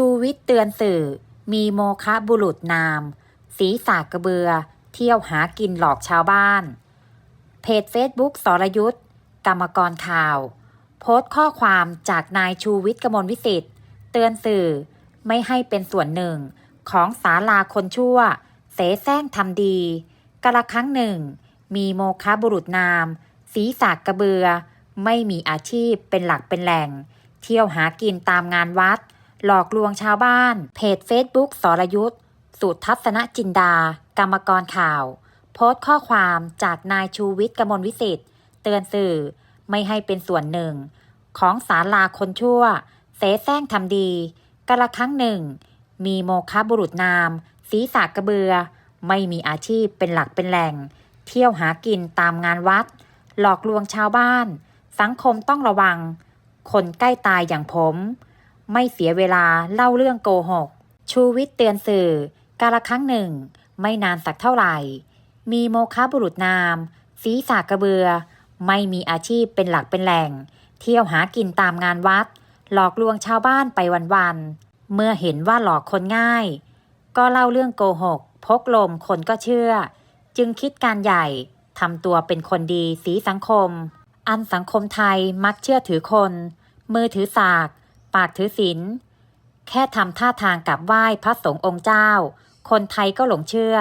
ชูวิทย์เตือนสื่อ มีโมคะบุรุษนาม สีสากกระเบือ เที่ยวหากินหลอกชาวบ้าน เพจเฟซบุ๊กสรยุทธ์กรรมกรข่าว โพสต์ข้อความจากนายชูวิทย์กมลวิสิทธ์เตือนสื่อไม่ให้เป็นส่วนหนึ่ง ของศาลาคนชั่ว เสแสร้งทำดีกะละครั้งหนึ่ง มีโมคะบุรุษนาม สีสากกระเบือ ไม่มีอาชีพเป็นหลักเป็นแหล่ง เที่ยวหากินตามงานวัด หลอกลวงชาวบ้าน เพจเฟซบุ๊กสรยุทธ์สุทัศนจินดา กรรมกรข่าว โพสต์ข้อความจากนายชูวิทย์กมลวิสิทธิ์ เตือนสื่อไม่ให้เป็นส่วนหนึ่ง ของศาลาคนชั่ว เสแสร้งทำดีกะละครั้งหนึ่ง มีโมคะบุรุษนามสีสากกระเบือ ไม่มีอาชีพเป็นหลักเป็นแหล่ง เที่ยวหากินตามงานวัด หลอกลวงชาวบ้าน สังคมต้องระวัง คนใกล้ตายอย่างผม ไม่เสียเวลาเล่าเรื่องโกหก ชูวิทย์เตือนสื่อ กาละครั้งหนึ่ง ไม่นานสักเท่าไหร่ มีโมคะบุรุษนามสีสากกระเบือ ไม่มีอาชีพเป็นหลักเป็นแหล่ง เที่ยวหากินตามงานวัด หลอกลวงชาวบ้านไปวันๆ เมื่อเห็นว่าหลอกคนง่าย ก็เล่าเรื่องโกหก พกลมคนก็เชื่อ จึงคิดการใหญ่ทำตัวเป็นคนดีสีสังคม อันสังคมไทยมักเชื่อถือคน มือถือสาก ปากถือศีลแค่ทำท่าทางกับไหว้พระสงฆ์องค์เจ้า คนไทยก็หลงเชื่อ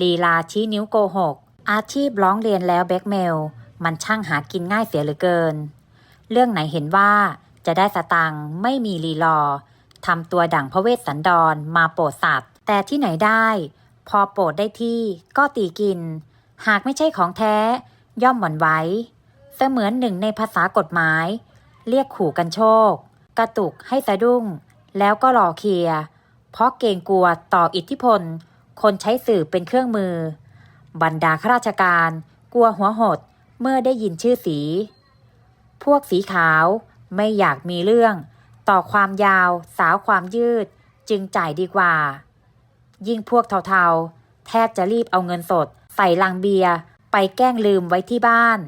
ลีลาชี้นิ้วโกหก อาชีพร้องเรียนแล้วแบ็กเมล มันช่างหากินง่ายเสียเหลือเกิน เรื่องไหนเห็นว่าจะได้สตังค์ไม่มีรีรอทำตัวดั่งพระเวสสันดรมาโปรดสัตว์ แต่ที่ไหนได้ พอโปรดได้ที่ก็ตีกิน หากไม่ใช่ของแท้ ย่อมหวั่นไหวเสมือนหนึ่งในภาษากฎหมาย เรียกขู่กันโชค กระตุกให้สะดุ้ง แล้วก็รอเคลีย เพราะเกรงกลัวต่ออิทธิพล คนใช้สื่อเป็นเครื่องมือ บรรดาข้าราชการ กลัวหัวหดเมื่อได้ยินชื่อสี พวกสีขาวไม่อยากมีเรื่อง ต่อความยาว สาวความยืด จึงจ่ายดีกว่า ยิ่งพวกเทาๆ แทบจะรีบเอาเงินสด ใส่ลังเบียร์ไปแกล้งลืมไว้ที่บ้าน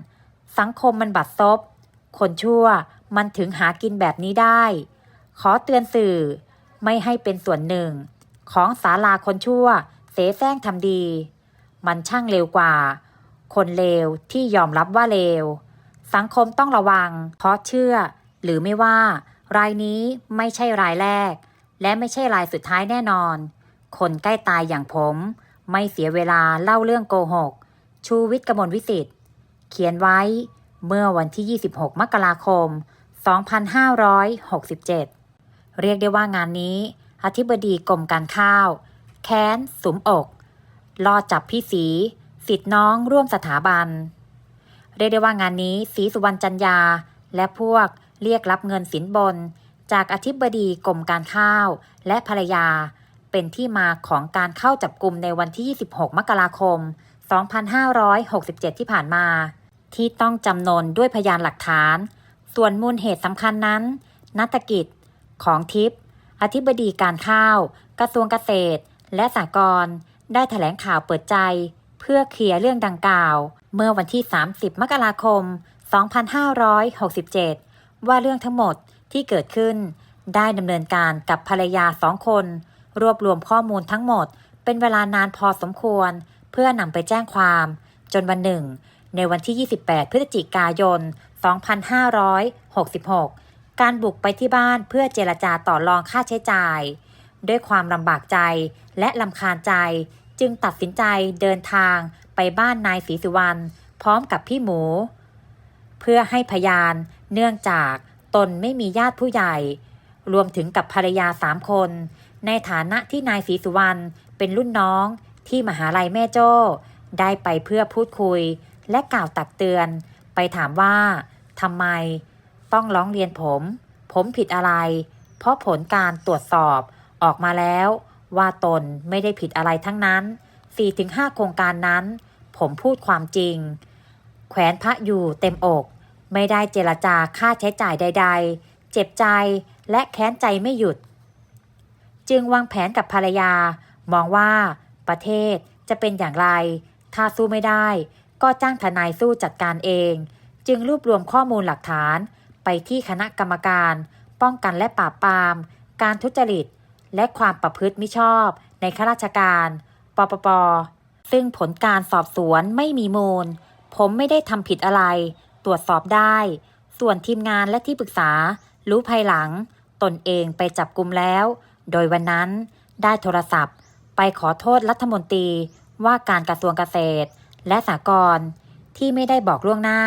สังคมมันบัดซบ คนชั่วมันถึงหากินแบบนี้ได้ ขอเตือนสื่อ ไม่ให้เป็นส่วนหนึ่ง ของศาลาคนชั่ว เสแสร้งทำดี มันช่างเร็วกว่า คนเลวที่ยอมรับว่าเลว สังคมต้องระวัง เพราะเชื่อ หรือไม่ว่า รายนี้ไม่ใช่รายแรก และไม่ใช่รายสุดท้ายแน่นอน คนใกล้ตายอย่างผม ไม่เสียเวลาเล่าเรื่องโกหก ชูวิทย์กมลวิสิทธิ์เขียนไว้ เมื่อวันที่ 26 มกราคม 2567 เรียกได้ว่างานนี้ อธิบดีกรมการข้าว แค้นสุมอกล่อจับพี่สีสิทธิ์น้องร่วมสถาบัน เรียกได้ว่างานนี้สีสุวรรณจันยา และพวกเรียกรับเงินสินบน จากอธิบดีกรมการข้าว และภรรยา เป็นที่มาของการเข้าจับกลุ่มในวันที่ 26 มกราคม 2567 ที่ผ่านมา ที่ต้องจำนนด้วยพยานหลักฐาน ส่วนมูลเหตุสำคัญนั้น นัตกิจ ของทิพย์อธิบดีการข้าว กระทรวงเกษตร และสหกรณ์ได้แถลงข่าวเปิดใจ เพื่อเคลียร์เรื่องดังกล่าว เมื่อวันที่ 30 มกราคม 2567 ว่าเรื่องทั้งหมดที่เกิดขึ้น ได้ดำเนินการกับภรรยาสองคน รวบรวมข้อมูลทั้งหมด เป็นเวลานานพอสมควร เพื่อนำไปแจ้งความ จนวันหนึ่ง ในวันที่ 28 พฤศจิกายน 2566 การบุกไปที่บ้านเพื่อเจรจาต่อรองค่าใช้จ่าย ด้วยความลำบากใจและลำคาญใจ จึงตัดสินใจเดินทางไปบ้านนายศรีสุวรรณพร้อมกับพี่หมู เพื่อให้พยานเนื่องจากตนไม่มีญาติผู้ใหญ่ รวมถึงกับภรรยาสามคน ในฐานะที่นายศรีสุวรรณเป็นรุ่นน้องที่มหาลัยแม่โจ้ ได้ไปเพื่อพูดคุย และกล่าวตักเตือน ไปถามว่าทำไม ต้องร้องเรียนผม ผมผิดอะไร เพราะผลการตรวจสอบออกมาแล้ว ว่าตนไม่ได้ผิดอะไรทั้งนั้น 4-5 โครงการนั้น ผมพูดความจริง แขวนพระอยู่เต็มอก ไม่ได้เจรจาค่าใช้จ่ายใด ๆ เจ็บใจและแค้นใจไม่หยุด จึงวางแผนกับภรรยามองว่าประเทศจะเป็นอย่างไร ถ้าสู้ไม่ได้ ก็จ้างทนายสู้จัดการเอง จึงรวบรวมข้อมูลหลักฐาน ไปที่คณะกรรมการ ป้องกันและปราบปราม การทุจริต และความประพฤติมิชอบ ในข้าราชการ ปปป ซึ่งผลการสอบสวนไม่มีมูล ผมไม่ได้ทำผิดอะไร ตรวจสอบได้ ส่วนทีมงานและที่ปรึกษา รู้ภายหลัง ตนเองไปจับกลุ่มแล้ว โดยวันนั้นได้โทรศัพท์ ไปขอโทษรัฐมนตรีว่าการกระทรวงเกษตร และสหกรณ์ที่ไม่ได้บอกล่วงหน้า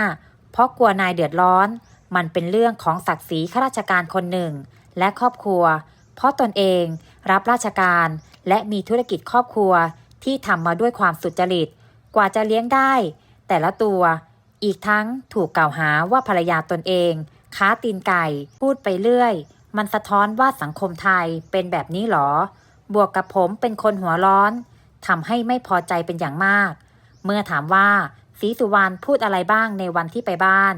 เพราะกลัวนายเดือดร้อน มันเป็นเรื่องของศักดิ์ศรีข้าราชการคนหนึ่ง และครอบครัว เพราะตนเองรับราชการและมีธุรกิจครอบครัวที่ทำมาด้วยความสุจริต กว่าจะเลี้ยงได้ แต่ละตัว อีกทั้งถูกกล่าวหาว่าภรรยาตนเอง ค้าตีนไก่ พูดไปเรื่อย มันสะท้อนว่าสังคมไทยเป็นแบบนี้หรอ บวกกับผมเป็นคนหัวร้อนทำให้ไม่พอใจเป็นอย่างมาก เมื่อถามว่าศรีสุวรรณพูดอะไรบ้างในวันที่ไปบ้าน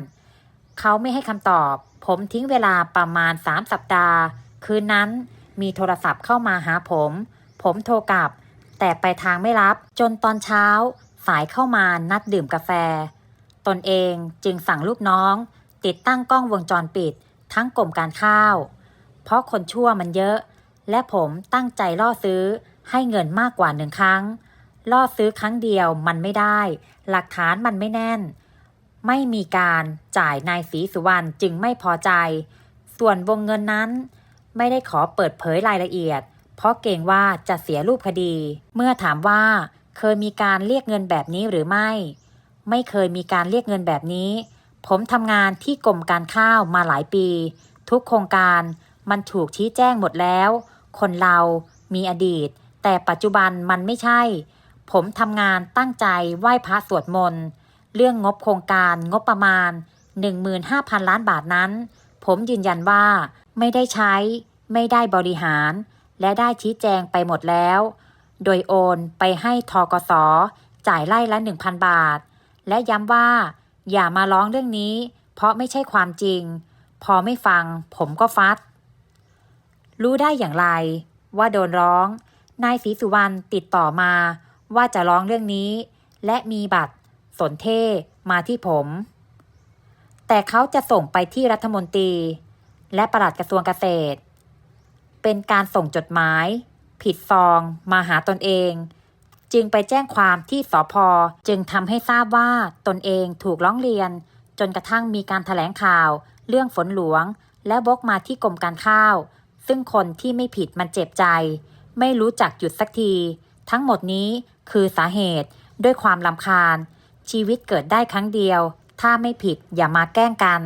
เขาไม่ให้คำตอบ ผมทิ้งเวลาประมาณ3สัปดาห์ คืนนั้นมีโทรศัพท์เข้ามาหาผม ผมโทรกลับ แต่ไปทางไม่รับ จนตอนเช้า สายเข้ามานัดดื่มกาแฟ ตนเองจึงสั่งลูกน้อง ติดตั้งกล้องวงจรปิด ทั้งกรมการข้าว เพราะคนชั่วมันเยอะ และผมตั้งใจล่อซื้อให้เงินมากกว่าหนึ่งครั้ง ล่อซื้อครั้งเดียวมันไม่ได้ หลักฐานมันไม่แน่น ไม่มีการจ่ายนายศรีสุวรรณจึงไม่พอใจ ส่วนวงเงินนั้น ไม่ได้ขอเปิดเผยรายละเอียด เพราะเกรงว่าจะเสียรูปคดี เมื่อถามว่าเคยมีการเรียกเงินแบบนี้หรือไม่ ไม่เคยมีการเรียกเงินแบบนี้ ผมทำงานที่กรมการข้าวมาหลายปี ทุกโครงการมันถูกชี้แจ้งหมดแล้ว คนเรามีอดีต แต่ปัจจุบันมันไม่ใช่ ผมทำงานตั้งใจไหว้พระสวดมนต์ เรื่องงบโครงการงบประมาณ 15,000 ล้านบาทนั้น ผมยืนยันว่าไม่ได้ใช้ ไม่ได้บริหาร และได้ชี้แจงไปหมดแล้ว โดยโอนไปให้ทกสจ่ายไล่ละ 1,000 บาท และย้ำว่า อย่ามาร้องเรื่องนี้ เพราะไม่ใช่ความจริง พอไม่ฟัง ผมก็ฟัด รู้ได้อย่างไร ว่าโดนร้อง นายศรีสุวรรณติดต่อมา ว่าจะร้องเรื่องนี้ และมีบัตร สนเทมาที่ผม แต่เขาจะส่งไปที่รัฐมนตรี และปลัดกระทรวงเกษตร เป็นการส่งจดหมาย ผิดซองมาหาตนเอง จึงไปแจ้งความที่สพจึงทำให้ทราบว่าตนเองถูกร้องเรียน จนกระทั่งมีการถแถลงข่าว เรื่องฝนหลวง และบกมาที่กรมการข้าว ซึ่งคนที่ไม่ผิดมันเจ็บใจ ไม่รู้จักหยุดสักที ทั้งหมดนี้คือสาเหตุด้วยความลำคาญ ชีวิตเกิดได้ครั้งเดียว ถ้าไม่ผิดอย่ามาแกล้งกัน